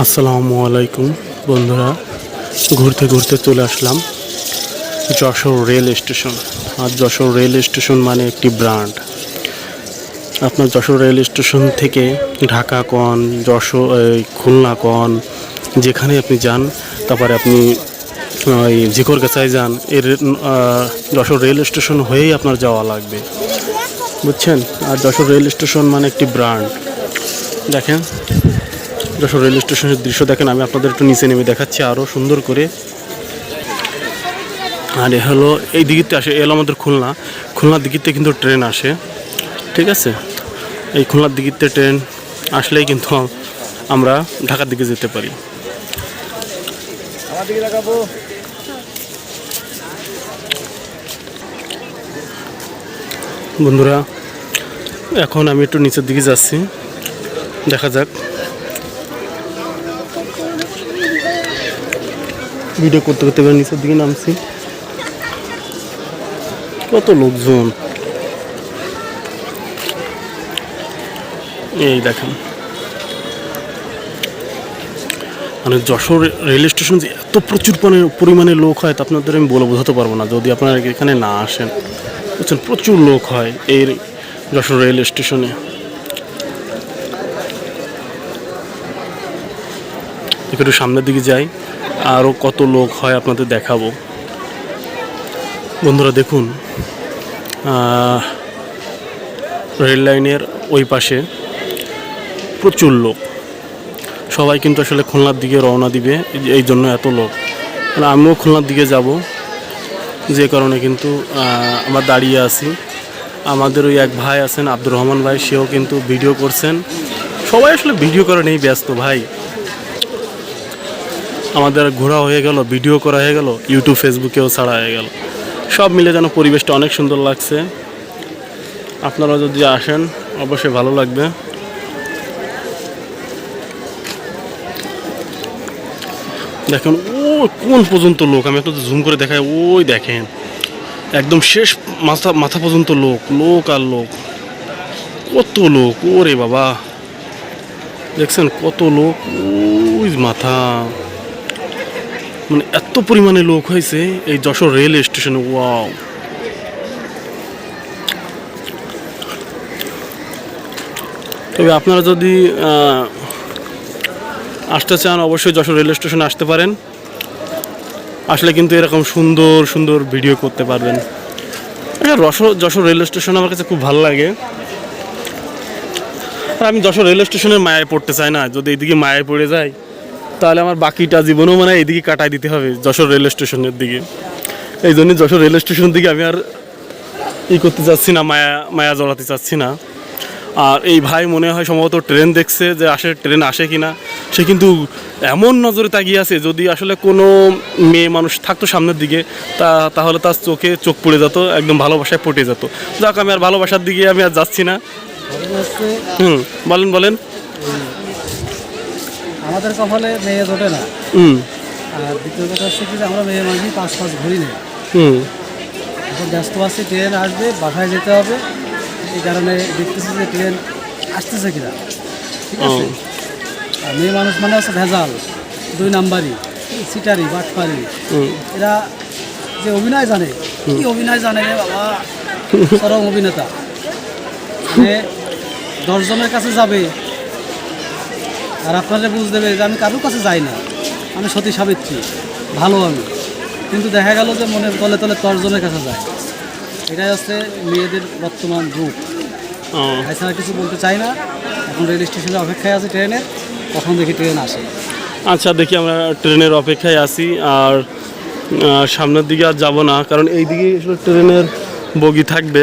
আসসালামু আলাইকুম, বন্ধুরা। ঘুরতে ঘুরতে চলে আসলাম যশোর রেল স্টেশন। আর যশোর রেল স্টেশন মানে একটি ব্র্যান্ড। আপনার যশোর রেল স্টেশন থেকে ঢাকা কন, যশোর খুলনা কন যেখানে আপনি যান, তারপরে আপনি ওই জিকর গাছায় যান, এর যশোর রেল স্টেশন হয়েই আপনার যাওয়া লাগবে। বুঝছেন? আর যশোর রেল স্টেশন মানে একটি ব্র্যান্ড। দেখেন যশোর রেল স্টেশনের দৃশ্য দেখেন, আমি আপনাদের একটু নিচে নেমে দেখাচ্ছি আরও সুন্দর করে। আর এ হলো, এই দিকিতে আসে এলো আমাদের খুলনা। খুলনার দিকিতে কিন্তু ট্রেন আসে, ঠিক আছে? এই খুলনার দিকিতে ট্রেন আসলেই কিন্তু আমরা ঢাকার দিকে যেতে পারি। বন্ধুরা, এখন আমি একটু নিচের দিকে যাচ্ছি। দেখা যাক। ভিডিও করতে করতে এবার নিচের দিকে নামছি। কত লোকজন। এই দেখেন। মানে যশোর রেল স্টেশন যে এত প্রচুর পরিমাণে লোক হয়, তা আপনাদের আমি বলে বোঝাতে পারব না। যদি আপনারা এখানে না আসেন, বুঝছেন, প্রচুর লোক হয় এই যশোর রেল স্টেশনে। একটু সামনের দিকে যাই। আরও কত লোক হয় আপনাদের দেখাবো। বন্ধুরা দেখুন রেল লাইনের ওই পাশে প্রচুর লোক। সবাই কিন্তু আসলে খুলনার দিকে রওনা দিবে, এই- এই জন্য এত লোক। মানে আমিও খুলনার দিকে যাব, যে কারণে কিন্তু আমরা দাঁড়িয়ে আছি। আমাদের ওই এক ভাই আছেন আব্দুর রহমান ভাই, সেও কিন্তু ভিডিও করছেন। সবাই আসলে ভিডিও করে নেই, ব্যস্ত ভাই। আমাদের ঘোরা হয়ে গেল ভিডিও করা হয়ে গেল ইউটিউব ফেসবুকেও ছাড়া হয়ে গেল। সব মিলে যেন পরিবেশটা অনেক সুন্দর লাগছে। আপনারা যদি আসেন, অবশ্যই ভালো লাগবে। দেখেন ও কোন পর্যন্ত লোক? আমি একটু জুম করে দেখাই, ওই দেখেন। একদম শেষ মাথা মাথা পর্যন্ত লোক লোক আর লোক। কত লোক, ওরে বাবা। দেখছেন, কত লোক, ওই মাথা। মানে এত পরিমাণে লোক হয়েছে এই যশোর রেল স্টেশনে, ওয়াও। তবে আপনারা যদি আসতে চান, অবশ্যই যশোর রেল স্টেশনে আসতে পারেন। আসলে কিন্তু এরকম সুন্দর সুন্দর ভিডিও করতে পারবেন। আচ্ছা রসো, যশোর রেল স্টেশন আমার কাছে খুব ভালো লাগে। আর আমি যশোর রেল স্টেশনের মায়ায় পড়তে চাই না, যদি এদিকে মায়ায় পড়ে যাই। তাহলে আমার বাকিটা জীবনও মানে এদিকে কাটাই দিতে হবে যশোর রেল স্টেশনের দিকে। এই জন্য যশোর রেল স্টেশনের দিকে আমি আর ই করতে চাচ্ছি না, মায়া মায়া জড়াতে চাচ্ছি না। আর এই ভাই মনে হয় সম্ভবত ট্রেন দেখছে যে আসে, ট্রেন আসে কি না সে কিন্তু এমন নজরে তাকিয়ে আছে, যদি আসলে কোনো মেয়ে মানুষ থাকতো সামনের দিকে, তা, তাহলে তার চোখে চোখ পড়ে যেত, একদম ভালোবাসায় পটে যেত। যাক, আমি আর ভালোবাসার দিকে আমি আর যাচ্ছি না। হুম, বলেন বলেন। আমাদের কপালে মেয়ে জোটে না। আর দ্বিতীয় কথা হচ্ছে কি যে আমরা মেয়ে মানুষই পাঁচ পাঁচ ঘুরি নেই এখন ব্যস্ত আছি ট্রেন আসবে বাসায় যেতে হবে। এই কারণে দেখতেছি যে ট্রেন আসতেছে কিনা। ঠিক আছে? আর মেয়ে মানুষ মানে হচ্ছে ভেজাল দুই নাম্বারি সিটারি বাটপারি। এরা যে অভিনয় জানে কি অভিনয় জানে রে বাবা? চরম অভিনেতা। যে দশজনের কাছে যাবে আর আপনারা বুঝ দেবে যে আমি কারোর কাছে যাই না। আমি সতী সাবিত্রী ভালো আমি। কিন্তু দেখা গেল যে মনের তলে তলে দশজনের কাছে যায়। এটাই হচ্ছে মেয়েদের বর্তমান রূপ। এছাড়া কিছু বলতে চাই না। এখন রেল স্টেশনে অপেক্ষায় আছে ট্রেনের কখন দেখি ট্রেন আসে। আচ্ছা দেখি আমরা ট্রেনের অপেক্ষায় আছি। আর সামনের দিকে আর যাব না কারণ এই দিকে আসলে ট্রেনের বগি থাকবে।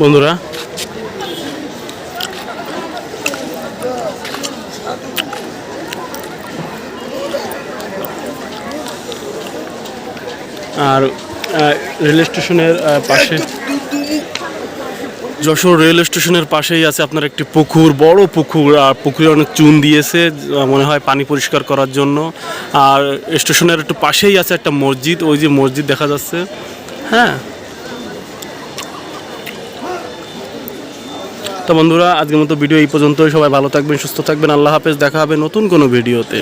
বন্ধুরা আর রেল স্টেশনের পাশে। যশোর রেল স্টেশনের পাশেই আছে আপনার একটি পুকুর, বড় পুকুর, আর পুকুরে অনেক চুন দিয়েছে মনে হয় পানি পরিষ্কার করার জন্য। আর স্টেশনের একটু পাশেই আছে একটা মসজিদ, ওই যে মসজিদ দেখা যাচ্ছে। হ্যাঁ। তো বন্ধুরা, আজকের মতো ভিডিও এই পর্যন্তই। সবাই ভালো থাকবেন, সুস্থ থাকবেন। আল্লাহ হাফেজ। দেখা হবে নতুন কোনো ভিডিওতে।